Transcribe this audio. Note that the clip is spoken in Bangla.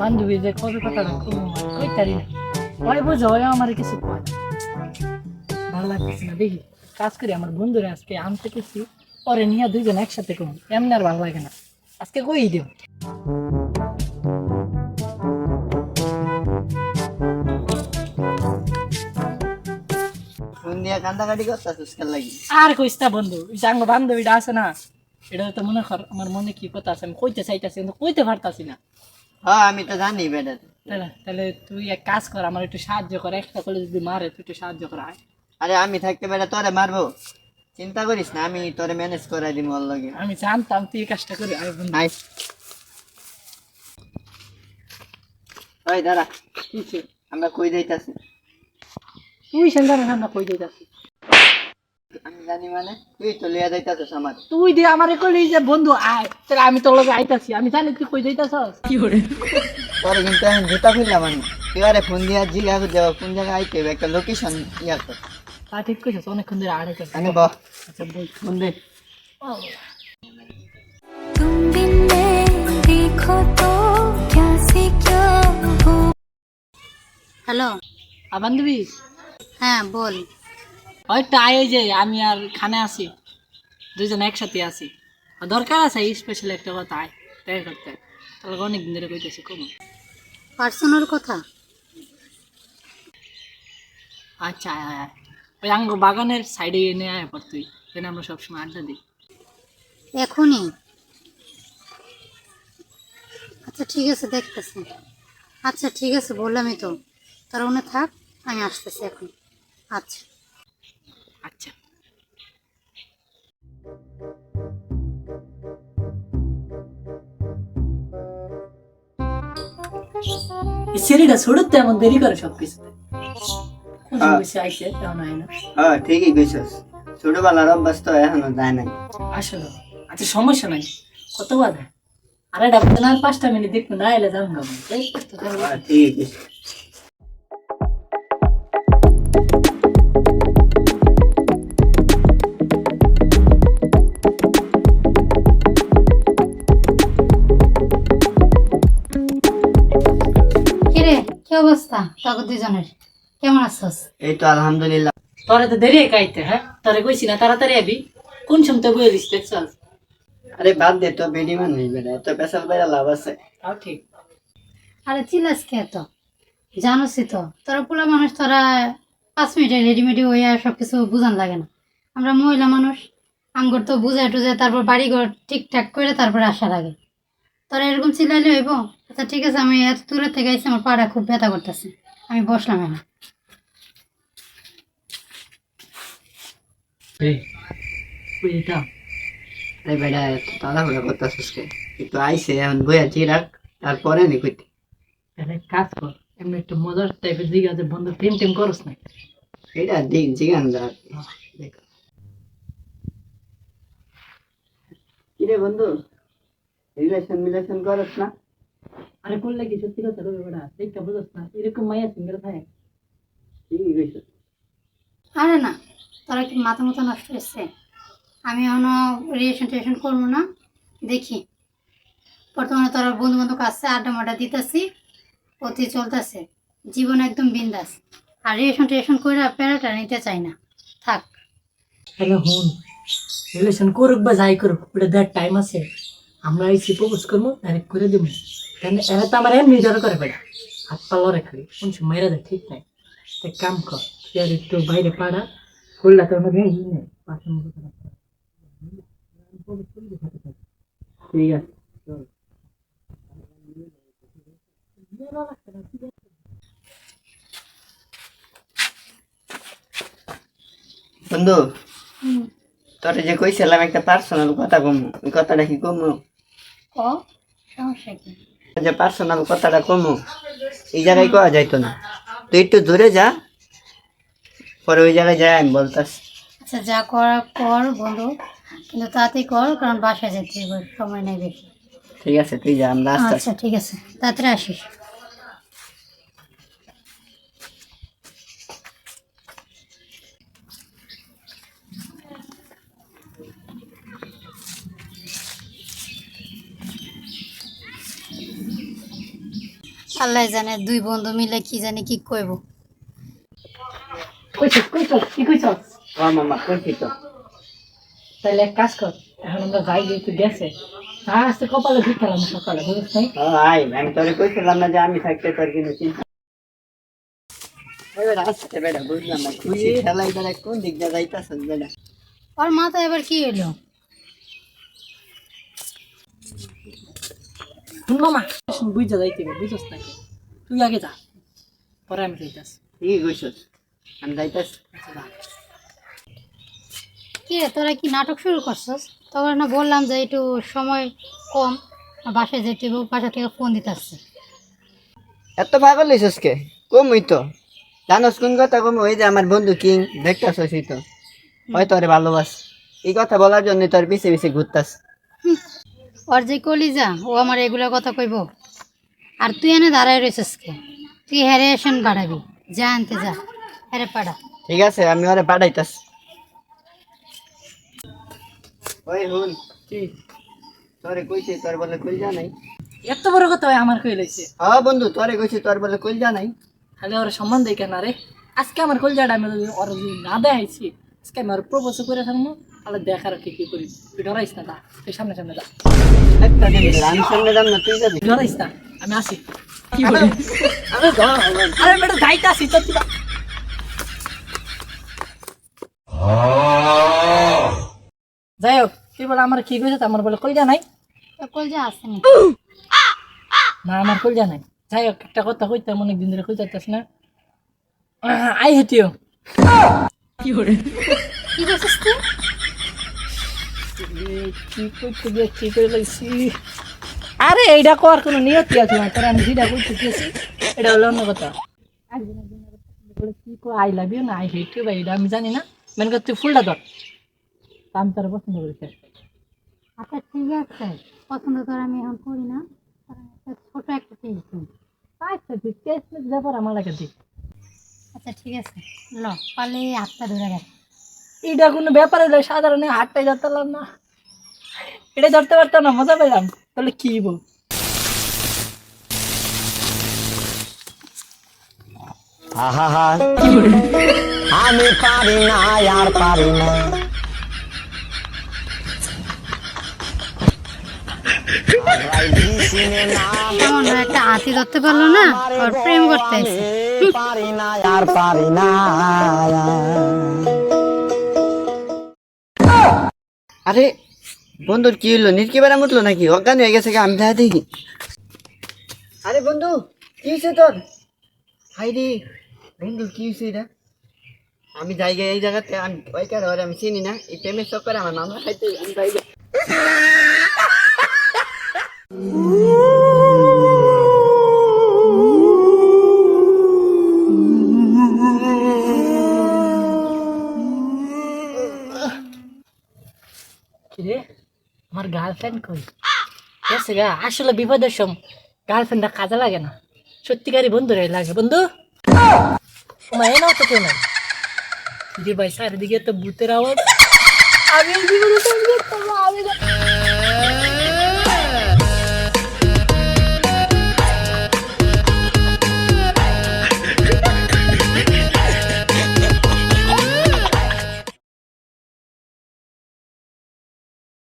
বান্ধবী যে কবে কথাটা কই তারি না? ওই বুঝো ওই আমার কিছু কয়। ভালো লাগতেছে না দেখি। কাজ করি আমার বন্ধুরা আজকে আনতে গেছি। পরে নিয়ে দুইজন একসাথে কম এমনি আর ভালো লাগে না। আজকে কই দেব আর কইস না বন্ধু বান্ধবীটা আছে না এটা তো মনে কর আমার মনে কি কথা আছে আমি কইতে চাইতেছি কিন্তু কইতে পারতাছি না। হ্যাঁ আমি তো জানি বেটা তাহলে তাহলে তুই এক কাজ কর আমার একটু সাহায্য কর একটা করে যদি মারে তুই একটু সাহায্য কর আয়। আরে আমি থাকতে বেটা তোরে মারবো। চিন্তা করিস না আমি তোরে ম্যানেজ করাই দিব ওর লগে। আমি জানতাম তুই এই কাজটা করে আয় বন্ধু। আই ওই দাঁড়া কিছু আমরা কই যাইতাছি? তুই সেন্টারে সামনে কই যাইতাছি? আমি জানি মানে তুই তো লিয়া যাইতাছিস আমার তুই দিয়ে আমারে কইলি যে বন্ধু আয় তাহলে আমি তোর লগে আইতাছি আমি জানি তুই কই যাইতাছস কি করে তোর কিন্তু আমি জুতা খুললাম আমি তুই আরে ফোন দিয়া জিগা যাও কোন জায়গায় আইতে হবে একটা লোকেশন ইয়া কর তা ঠিক কইছস অনেকক্ষণ ধরে আড়ে করছিস আমি বহ আচ্ছা বল ফোন দে तुम बिन मैं देखो तो क्या से क्या हो হ্যালো আর বান্ধবী হ্যাঁ বল ওই যে আমি আর খানে আছি। দুইজন একসাথে আছি। দরকার আছে স্পেশাল একটা কথা আয় দেখা করতে। তাহলে অনেকদিন ধরে কইতেছি কম। পার্সোনাল কথা? আচ্ছা আয় আয় আয়। ওই আঙ্গ বাগানের সাইডে এনে আয় পর তুই এখানে আমরা সবসময় আড্ডা দিই। এখনই? আচ্ছা ঠিক আছে দেখতেছি। আচ্ছা ঠিক আছে বললামই তো। তার ওনে থাক আমি আসতেছি এখন। আচ্ছা। আচ্ছা। এই সিঁড়িটা এমন দেরি করে সব কিছুতে হ্যাঁ। হয় ঠিকই কইছস। ছোটবেলার অভ্যাস তো এখনও যায় নাই। আসলে আচ্ছা সমস্যা নাই। কত বাজে? আরে এটা আর পাঁচটা মিনিট দেখব না এলে যাব না এই তো অবস্থা? দুজনের কেমন আছস? এই তো আলহামদুলিল্লাহ। তোরে তো দেরি কাইতে হ্যাঁ? তোরে কইছি না তাড়াতাড়ি আবি। কোন সময় বই দিস দেখছস? আরে বাদ দে তো বেডি মানুষ বেটা এত পেশাল বাইরা লাভ আছে। তাও ঠিক। আরে চিলাস কে তো জানোসই তো তোরা পোলা মানুষ তোরা পাঁচ মিনিটে রেডিমেডি হইয়া সব কিছু বুঝান লাগে না। আমরা মহিলা মানুষ আমগর তো বুঝায় টুজায় তারপর বাড়িঘর ঠিকঠাক করে তারপরে আসা লাগে তোরা এরকম চিলাইলে হইব? আচ্ছা ঠিক আছে আমি এত দূরে থেকে আইসি আমার পাড়া খুব ব্যথা করতেছে। আমি বসলাম এখন। এই কই আরে বেটা এত তাড়াহুড়া করতেছিস কে আইসে এখন বইয়া জিরাক তারপরে নি কইতে। তাহলে কাজ কর এমনি একটু মজার টাইপের আছে বন্ধু টিম টিম করস না। এটা দিক জিগান যা। দেখ কিরে বন্ধু রিলেশন মিলেশন করস না? আরে করলে কি সত্যি কথা বুঝস না এরকম মাইয়া সিঙ্গেল থাকে ঠিকই কইছস আরে না তোরা কি মাথা মতো নষ্ট হচ্ছে আমি এখনও রিয়েশন টিয়েশন করব না দেখি। বর্তমানে তোরা বন্ধু বান্ধব আসছে আড্ডা মাড্ডা দিতেছি অতি চলতেছে। জীবন একদম বিন্দাস। আর রিয়েশন টিয়েশন করে প্যারাটা নিতে চাই না। থাক। তাহলে হুন। রিলেশন করুক বা যাই করুক ওটা দেখ টাইম আছে। আমরা এই প্রপোজ করব ডাইরেক্ট করে দেবো। তাহলে এরা তো আমার জড়ো করে বেড়া। হাত পা লড়ে খালি কোন মেয়েরা দেয় ঠিক নাই। তো এক কাম কর। তুই আর একটু বাইরে পাড়া। ফুলটা তোর মধ্যে ই নেই তোরা পাড়া। ঠিক আছে। বন্ধু, তোরে যে কইছিলাম একটা পার্সোনাল কথা কম। কথাটা কি কম? ক সমস্যা কি? যে পার্সোনাল কথাটা কমু এই জায়গায় কওয়া যাইতো না। তুই একটু দূরে যা পরে ওই জায়গায় যাই আমি বলতাস আচ্ছা যা করা কর বন্ধু কিন্তু তাতে কর কারণ বাসায় যেতে হবে সময় নেই বেশি। ঠিক আছে তুই যা আমরা আচ্ছা ঠিক আছে তাড়াতাড়ি আসিস। আল্লাহ জানে দুই বন্ধু মিলে কি জানি কি কইব। কইছস কইছস কি কইছস ও মামা তো তাহলে এক কাজ কর এখন আমরা যাই যেহেতু গেছে। আর আজকে কপালে ঠিক খেলাম সকালে বুঝিস নাই? আই আমি তোরে কইছিলাম না যে আমি থাকতে তোর কিন্তু চিন্তা এবার আসতে বেটা বুঝলাম না খুশি খেলাই বেটা কোন দিক দিয়ে যাইতাছ বেটা ওর মাথায় এবার কি হইল? মামা বুঝা যাইতে বুঝছস নাকি তুই আগে যা পরে আমি যাইতাস কি কইছস আমি যাইতাছ কি তোরা কি নাটক শুরু করছস? তখন না বললাম যে একটু সময় কম বাসায় যেতে বাসা থেকে ফোন দিতে আসছে এত পাগল হইছস কে? কম হই তো জানোস কোন কথা কম? ওই যে আমার বন্ধু কিং দেখতাছস হই তো ওই তোরে ভালোবাস। এই কথা বলার জন্য তোর পিছে পিছে ঘুরতাস ওর যে কলিজা ও আমার এগুলোর কথা কইব। আর তুই এনে দাঁড়ায় রয়েছিস কে তুই হ্যারেশন বাড়াবি। যা আনতে যা। হ্যারে পাড়া। ঠিক আছে আমি ওরে পাঠাইতাস ওই হুন কি? তোরে কইছি তোর বলে কইল যা নাই। এত বড় কথা হয় আমার কই লইছে হ্যাঁ বন্ধু তোরে কইছি তোর বলে কইল যা নাই। তাহলে ওর সম্মান দেই কেন রে? আজকে আমার কলজাটা আমি ওর না দেখাইছি আজকে আমি ওর প্রপোজ করে থাকব তাহলে দেখার কি কি করি তুই ডরাইস না তা তুই সামনে সামনে যা। আমি সামনে না তুই যাবি ডরাইস না আমি আসি। কি বলি আরে ধর, আরে বেটা যাইতে আসি তো তুই যাই হোক তুই বলে আমার কি কইছে আমার বলে কলজা নাই। তো কলজা আসেনি না আমার কলজা নাই। যাই হোক একটা কথা কইতে অনেক দিন ধরে কইতে চাস না। আই হেতিও কি করে কি করছিস তুই? কি করতে কি করে লাগছি আরে এইটা করার কোনো নিয়তি আছে না? তোরা আমি যেটা করতে চেয়েছি এটা হলো অন্য কথা। কি কো আই লাভ ইউ না আই হেট ইউ বা এটা আমি জানি না। মেন কথা তুই ফুলটা ধর। আমি তোর পছন্দ করি আচ্ছা ঠিক আছে। পছন্দ করে আমি এখন করি না। একটা ছোট একটা টেনশন আচ্ছা তুই কেস ব্যাপার আমার লাগে দিক আচ্ছা ঠিক আছে। ল পালে হাতটা ধরে গেছে এটা কোনো ব্যাপার হলে সাধারণ হাতটাই ধরতে না। এটা ধরতে পারতাম না মজা পেলাম। তাহলে কি বল আমি পারি না আর পারি না। কেমন একটা হাতি ধরতে পারল না আর প্রেম করতে পারি না আর পারি না। আরে বন্ধুর কি হলো নিরকি বেড়া উঠল নাকি? অজ্ঞান হয়ে গেছে? আমি দেখা দেখি। আরে বন্ধু, কি হয়েছে তোর? হাই রে, বন্ধু, কি হয়েছে এটা? আমি জায়গা, এই জায়গাতে আমি ওই ওরে আমি চিনি না। এই প্রেমের চক্করে আমার মামলা খাইতে, আমি জায়গা কিরে? আমার গার্লফ্রেন্ড কই? আছে গা, আসলে বিপদের সম গার্লফ্রেন্ডটা কাজে লাগে না। সত্যিকারই বন্ধু রে লাগে। বন্ধু? সময় নাও তো কেউ নাই। ভাই, চারিদিকে তো ভূতের আওয়াজ। আমি